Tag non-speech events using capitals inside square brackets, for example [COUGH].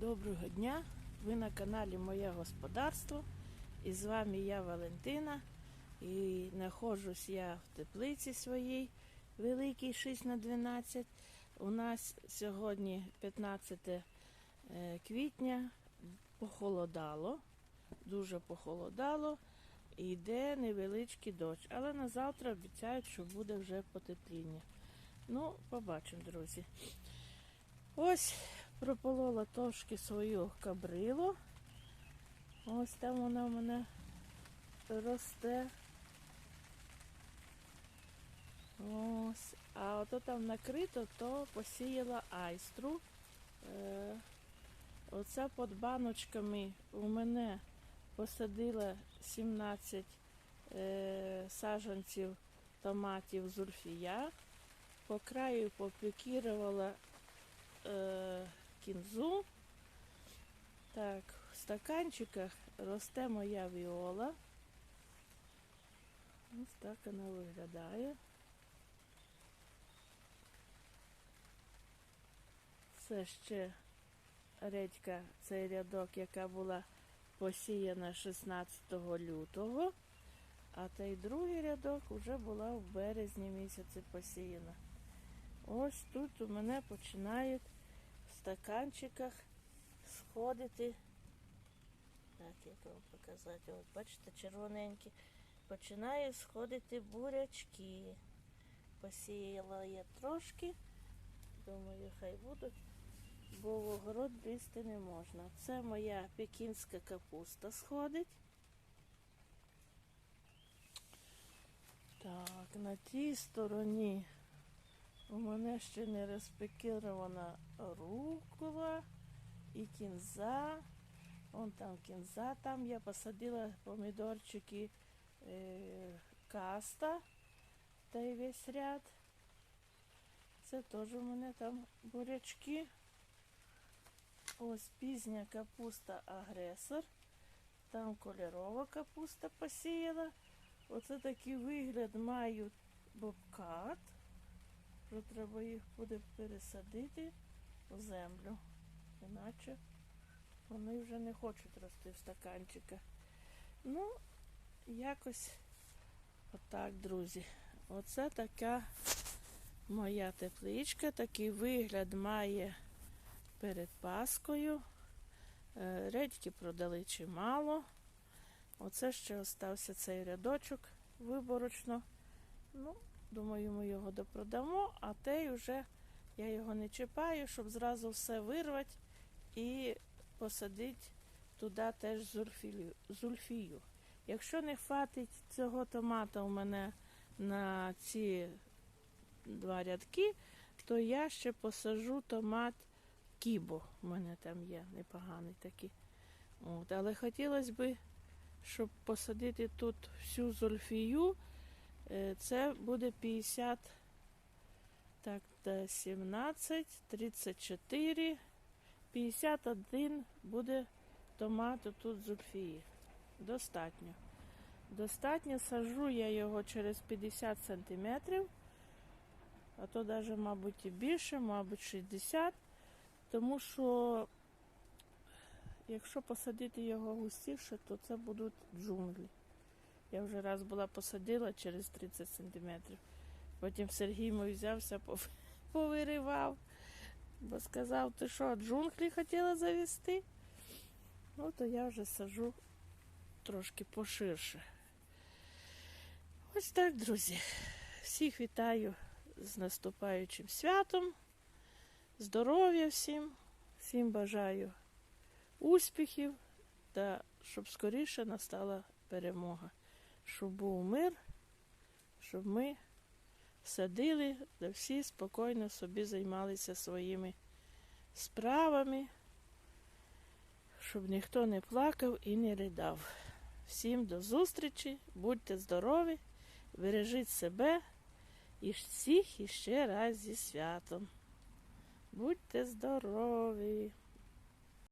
Доброго дня! Ви на каналі Моє Господарство. І з вами я Валентина. І знаходжусь я в теплиці своїй великій 6 на 12. У нас сьогодні 15 е, квітня. Похолодало, дуже похолодало. І йде невеличкий дощ. Але на завтра обіцяють, що буде вже потепління. Ну, побачимо, друзі. Ось прополола трошки свою кабрилу. Ось там вона в мене росте. Ось. А ото там накрито, то посіяла айстру. Е, оце під баночками у мене посадила 17 е, саджанців томатів зульфія. По краю попікірувала е, кінзу. Так, в стаканчиках росте моя віола. Ось так вона виглядає. Це ще редька, цей рядок, яка була посіяна 16 лютого, а той другий рядок вже була в березні місяці посіяна. Ось тут у мене починають стаканчиках сходити. Так, як вам показати, от бачите, червоненькі. Починає сходити бурячки. Посіяла я трошки. Думаю, хай будуть, бо в огород лізти не можна. Це моя пекінська капуста сходить. Так, на тій стороні у мене ще не розпекірована рукола і кінза. Вон там кінза, там я посадила помідорчики е, каста та й весь ряд. Це теж у мене там бурячки. Ось пізня капуста агресор. Там кольорова капуста посіяла. Оце такий вигляд мають бобкат. Що треба їх буде пересадити в землю. Іначе вони вже не хочуть рости в стаканчиках. Ну, якось отак, друзі. Оце така моя тепличка. Такий вигляд має перед Паскою. Е, Редьки продали чимало. Оце ще остався цей рядочок виборочно. Ну, Думаю, ми його допродамо, а той вже я його не чіпаю, щоб зразу все вирвати і посадити туди теж зульфію. зульфію. Якщо не хватить цього томата у мене на ці два рядки, то я ще посажу томат кібо. У мене там є непоганий такий. От, але хотілося б, щоб посадити тут всю зульфію. Е, Це буде 50, так, та 17, 34, 51 буде томату тут зульфії. Достатньо. Достатньо сажу я його через 50 сантиметрів, а то навіть, мабуть, і більше, мабуть, 60, тому що якщо посадити його густіше, то це будуть джунглі. Я вже раз була посадила через 30 сантиметрів. Потім Сергій мій взявся, [LAUGHS] повиривав, бо сказав, ти що, джунглі хотіла завести? Ну, то я вже сажу трошки поширше. Ось так, друзі. Всіх вітаю з наступаючим святом. Здоров'я всім, всім бажаю успіхів та щоб скоріше настала перемога щоб був мир, щоб ми садили, да всі спокійно собі займалися своїми справами, щоб ніхто не плакав і не ридав. Всім до зустрічі, будьте здорові, бережіть себе і всіх іще раз зі святом. Будьте здорові!